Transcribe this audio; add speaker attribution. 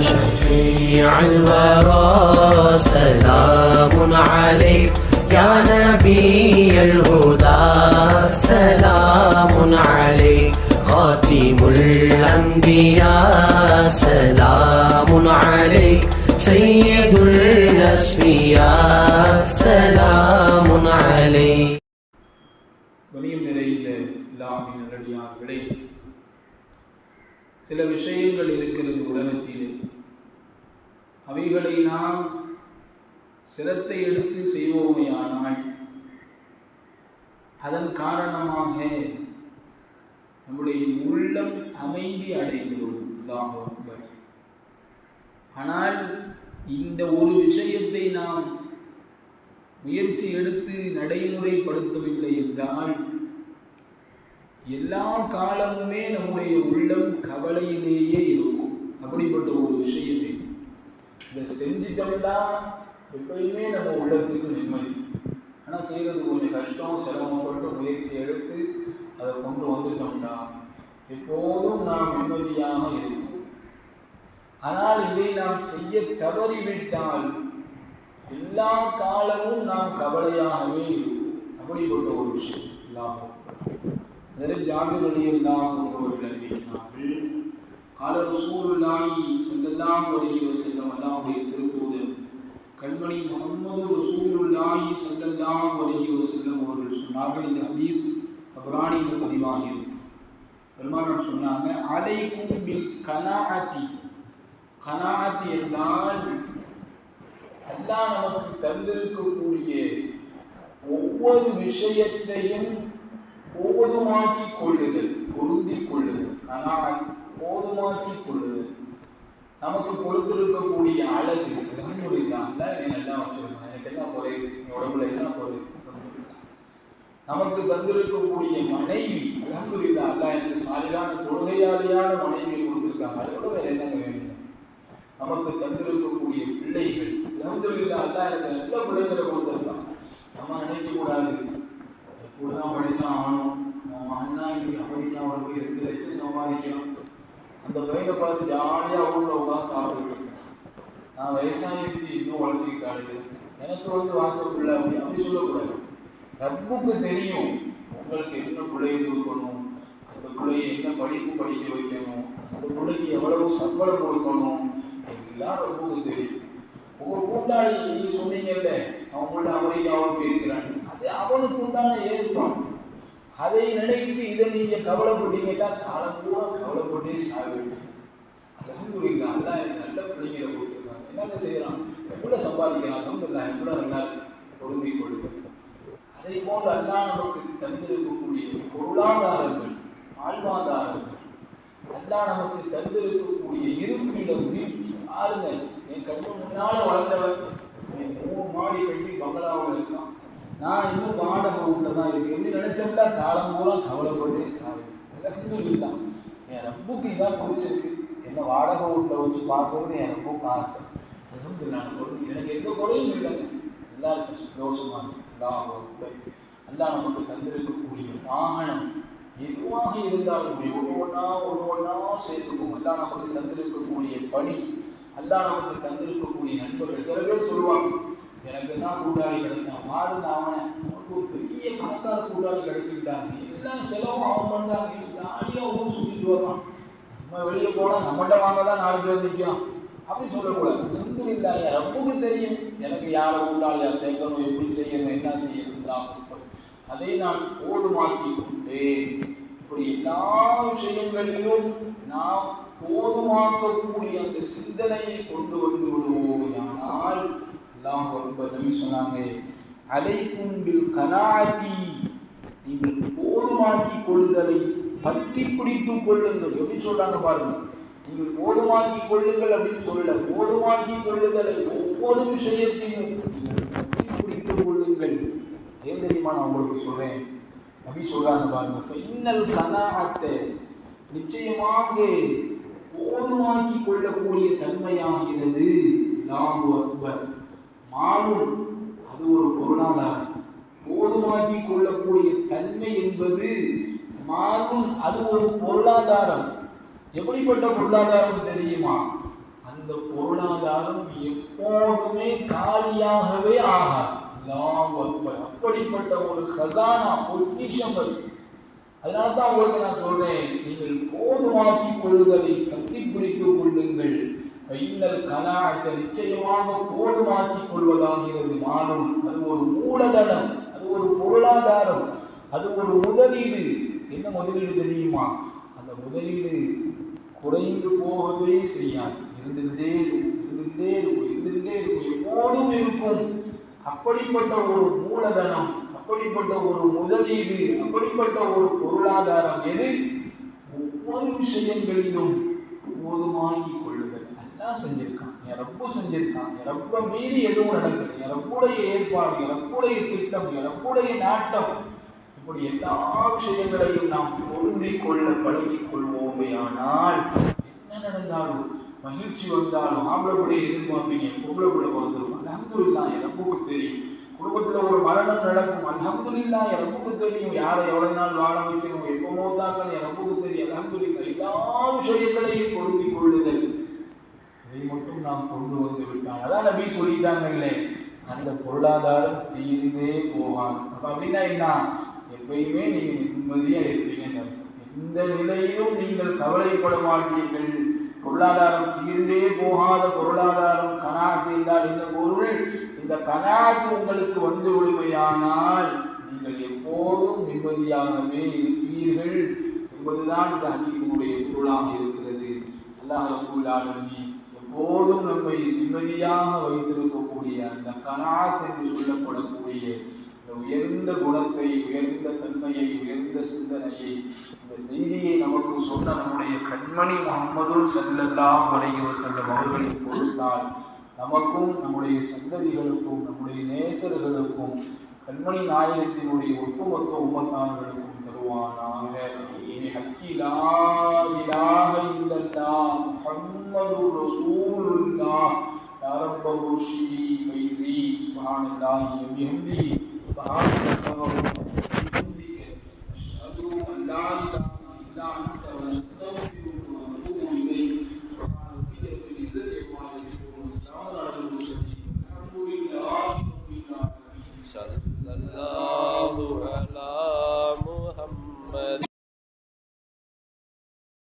Speaker 1: شفيع الورى سلام عليك يا نبي الهدى سلام عليك خاتم الأنبياء سلام عليك سيد الأسفياء سلام عليك
Speaker 2: வலியும் நிறைந்த இல்லாமின் நல்லடியார்களே சில விஷயங்கள் இருக்கிறது உலகத்திலே. அவைகளை நாம் சிரத்தை எடுத்து செய்வோமையானால் அதன் காரணமாக நம்முடைய உள்ளம் அமைதி அடைந்துவிடும். அல்லாஹ் அக்பர். ஆனால் இந்த ஒரு விஷயத்தை நாம் முயற்சி எடுத்து நடைமுறைப்படுத்தவில்லை என்றால் எல்லா காலமுமே நம்முடைய உள்ளம் கவலையிலேயே இருக்கும். அப்படிப்பட்ட ஒரு விஷயமே இதை. செஞ்சிட்டோம்னா எப்பயுமே நம்ம உள்ளத்துக்கு நிம்மதி. ஆனால் செய்கிறது கொஞ்சம் கஷ்டம் சிரமப்பட்டு முயற்சி எடுத்து அதை கொண்டு வந்துட்டோம்னா எப்போதும் நாம் நிம்மதியாக இருக்கும் ஆனால் இதை நாம் செய்ய தவறிவிட்டால் எல்லா காலமும் நாம் கவலையாகவே இருக்கும் அப்படிப்பட்ட ஒரு விஷயம். லாபம். நிறைய ஜாகிரதையில் நாம் ஒருவர்கள் கால ரசூலுல்லாஹி ஸல்லல்லாஹு அலைஹி வஸல்லம் அல்லாஹ்வுடைய திருத்தூதர் கண்மணி முகமது ரசூலுல்லாஹி ஸல்லல்லாஹு அலைஹி வஸல்லம் அவர்கள் சொன்னார்கள். இந்த ஹதீஸ் தபரானியில் பதிவாகி இருக்கு. பெருமானார் சொன்னாங்க அலைக்கும் பில் கனாஅத்தி. கனாஅத்தி என்றால் அல்லாஹ் நமக்கு தந்திருக்கக்கூடிய ஒவ்வொரு விஷயத்தையும் போதுமாக்கி கொள்ளுதல் பொருந்தி கொள்ளுதல். கனாத் போதுமாக்கி கொள்ளு நமக்கு கொடுத்திருக்கக்கூடிய அழகு அலமதுல்லாம் நீ நல்லா வச்சிருக்கேன் எனக்கு என்ன குறை என் உடம்புல என்ன குறை நமக்கு தந்திருக்கக்கூடிய மனைவி அலமதுல்லா அல்ல எனக்கு சாலியான தொழுகையாளியான மனைவியை கொடுத்திருக்காங்க. அதோட வேற என்னங்க வேணும்? நமக்கு தந்திருக்கக்கூடிய பிள்ளைகள் அலமதுல்லா அல்ல எனக்கு நல்ல பிள்ளைகளை கொடுத்திருக்கான் நம்ம நினைக்க கூடாது எப்படிதான் படிச்சா ஆகணும். நம்ம அண்ணா இன்னைக்கு அமெரிக்காவோட போய் ரெண்டு லட்சம் சம்பாதிக்கலாம் அந்த பையனை பார்த்து ஜாலியாக ஊரில் உட்காந்து சாப்பிட்டு நான் வயசாகிடுச்சு இன்னும் உழைச்சிக்கிட்டாரு எனக்கு வந்து வாட்ச பிள்ளை அப்படி அப்படி சொல்லக்கூடாது. ரப்புக்கு தெரியும் உங்களுக்கு என்ன பிள்ளையை கொடுக்கணும் அந்த பிள்ளையை என்ன படிப்பு படிக்க வைக்கணும் அந்த பிள்ளைக்கு எவ்வளவு சம்பளம் கொடுக்கணும் எல்லாம் ரப்புக்கு தெரியும். உங்க கூட்டாளி நீ சொன்னீங்கல்ல அவங்கள்ட்ட அமெரிக்காவுக்கு போயிருக்கிறான். அது அவனுக்கு உண்டான ஏற்பாடு. அதை நினைத்து இதை நீங்க கவலைப்பட்டீங்கன்னா காலம் பூரா கவலைப்பட்டே சாகுவீங்க அலமதுல்லா அல்லா எனக்கு நல்ல பிள்ளைங்களை கொடுத்துருக்காங்க என்னங்க செய்யறான்? எப்படி சம்பாதிக்கிறான் அலமதுல்லா கூட நல்லா பொருந்தி கொள்ளுங்க. அதை போன்று அல்லா நமக்கு தந்திருக்கக்கூடிய பொருளாதாரங்கள் வாழ்வாதாரங்கள் அல்லா நமக்கு தந்திருக்கக்கூடிய இருப்பிட வீழ்ச்சி. பாருங்க என் கண்ணு முன்னால வளர்ந்தவன் என் மூணு மாடி கட்டி பங்களாவில் இருக்கான். நான் இன்னும் வாடகை வீட்டில் தான் இருக்கேன். எப்படி நினைச்சோம்னா காலம் பூரா கவலைப்பட்டே சாரி இல்லை. என் ரப்புக்கு இதான் பிடிச்சிருக்கு. என்ன வாடகை வீட்டில் வச்சு பார்க்கறது என் ரப்புக்கு ஆசை அலமது நான் எனக்கு எந்த குறையும் இல்லைங்க எல்லாருக்கும் சந்தோஷமா எல்லாம் அல்லா நமக்கு தந்திருக்கக்கூடிய வாகனம். எதுவாக இருந்தாலும் ஒன்று ஒன்றா ஒன்று ஒன்றா சேர்த்துக்கும் அல்லா நமக்கு தந்திருக்கக்கூடிய பணி. அல்லா நமக்கு தந்திருக்கக்கூடிய நண்பர்கள். சில பேர் சொல்லுவாங்க எனக்கு தான் கூட்டாளி கிடைச்சான். மாறுங்க அவனை. ஒரு பெரிய பணக்கார கூட்டாளி கிடைச்சிக்கிட்டாங்க எல்லாம் செலவும் அவன் பண்றாங்க. ஜாலியாக ஊர் சுற்றிட்டு வர்றான் நம்ம வெளியே போனால் நம்மகிட்ட வாங்க தான் நாலு பேர் நிற்கிறோம் அப்படி சொல்லக்கூடாது. அலமது இல்லை ரப்புக்கு தெரியும். எனக்கு யாரை கூட்டாளியா சேர்க்கணும் எப்படி செய்யணும் என்ன செய்யணும் அதை நான் போதுமாக்கி கொண்டேன் இப்படி எல்லா விஷயங்களிலும் நாம் போதுமாக்கக்கூடிய அந்த சிந்தனையை கொண்டு வந்து விடுவோம். ஆனால் எல்லாம் ரொம்ப நபி சொன்னாங்க அலைக்கும் பில் கனாத்தி நீங்கள் போதுமாக்கி கொள்ளுதலை பத்தி பிடித்து கொள்ளுங்கள். எப்படி சொல்றாங்க பாருங்க. நீங்கள் போதுமாக்கி கொள்ளுங்கள் அப்படின்னு சொல்லல. போதுமாக்கி கொள்ளுதலை ஒவ்வொரு விஷயத்தையும் நீங்கள் பத்தி பிடித்து கொள்ளுங்கள். ஏன் தெரியுமா நான் உங்களுக்கு சொல்றேன்? அப்படி சொல்றாங்க பாருங்க இன்னல் கனாத்தை நிச்சயமாக போதுமாக்கி கொள்ளக்கூடிய தன்மையாகிறது. நாம் அக்பர். மாறும் அது ஒரு பொருளாதாரம். போதுமாக்கி கொள்ளக்கூடிய தன்மை என்பது மாறும் அது ஒரு பொருளாதாரம். எப்படிப்பட்ட பொருளாதாரம் தெரியுமா? அந்த பொருளாதாரம் எப்போதுமே காலியாகவே ஆகாது. அப்படிப்பட்ட ஒரு ஹசானா பொக்கிஷம் அது அதனால தான் உங்களுக்கு நான் சொல்றேன் நீங்கள் போதுமாக்கி கொள்ளுதலை கட்டிப்பிடித்துக் கொள்ளுங்கள். இன்னல் கலாத்தை நிச்சயமாக போதுமாக்கிக் கொள்வதாகிறது. மாறும். அது ஒரு மூலதனம். அது ஒரு பொருளாதாரம். அது ஒரு முதலீடு. என்ன முதலீடு தெரியுமா? அந்த முதலீடு குறைந்து போகவே செய்யாது. இருந்துகிட்டே இருக்கும். இருந்துகிட்டே இருக்கும். இருந்துகிட்டே இருக்கும். எப்போதும் இருக்கும். அப்படிப்பட்ட ஒரு மூலதனம் அப்படிப்பட்ட ஒரு முதலீடு அப்படிப்பட்ட ஒரு பொருளாதாரம் எது? ஒவ்வொரு விஷயங்களிலும் போதுமாக்கி கொள்ளுதல் செஞ்சிருக்கான். என் ரப்பு செஞ்சிருக்கான். என் ரப்ப மீறி எதுவும் நடக்குது என் ரப்புடைய ஏற்பாடு என் ரப்புடைய திட்டம் என் ரப்புடைய நாட்டம். இப்படி எல்லா விஷயங்களையும் நாம் பொருந்திக் கொள்ள பழகிக் கொள்வோமே. ஆனால் என்ன நடந்தாலும் மகிழ்ச்சி வந்தாலும் ஆம்பளை கூட எதிர்பார்ப்பீங்க பொம்பளை கூட வந்துடும் அலமதுல்லா என் ரப்புக்கு தெரியும். குடும்பத்தில் ஒரு மரணம் நடக்கும். அல்ஹம்துலில்லா என் ரப்புக்கு தெரியும். யாரை எவ்வளவு நாள் வாழ வைக்கணும்? எப்போ மோதாக்கள் என் ரப்புக்கு தெரியும். இல்லை எல்லா விஷயங்களையும் பொருந்திக் கொள்ளுதல். இதை மட்டும் நாம் கொண்டு வந்து விட்டான் அதான் நபி சொல்லிட்டாங்கல்ல. அந்த பொருளாதாரம் தீர்ந்தே போகாது. அப்ப அப்படின்னா என்ன? எப்பயுமே நீங்க நிம்மதியா இருப்பீங்க எந்த நிலையிலும் நீங்கள் கவலைப்பட மாட்டீர்கள். பொருளாதாரம் தீர்ந்தே போகாத பொருளாதாரம் கனாத்து என்றால் இந்த பொருள் இந்த கனாத்து உங்களுக்கு வந்து விடுமையானால் நீங்கள் எப்போதும் நிம்மதியாகவே இருப்பீர்கள் என்பதுதான் இந்த ஹதீஸினுடைய பொருளாக இருக்கிறது. அல்லாஹ் ரப்பல் எப்போதும் நம்மை நிம்மதியாக வைத்திருக்கக்கூடிய அந்த கனாத் என்று சொல்லப்படக்கூடிய இந்த உயர்ந்த குணத்தை உயர்ந்த தன்மையை உயர்ந்த சிந்தனையை இந்த செய்தியை நமக்கு சொன்ன நம்முடைய கண்மணி முகம்மது செல்லெல்லாம் வரைகிற செல்லும் அவர்களின் பொருட்டால் நமக்கும் நம்முடைய சந்ததிகளுக்கும் நம்முடைய நேசர்களுக்கும் கண்மணி நாயகத்தினுடைய ஒட்டுமொத்த உமத்தான்களுக்கும் தருவானாக. بحق لا إله إلا الله محمد رسول الله. يا رب مرشدي فيزي سبحان الله بحمده سبحان الله.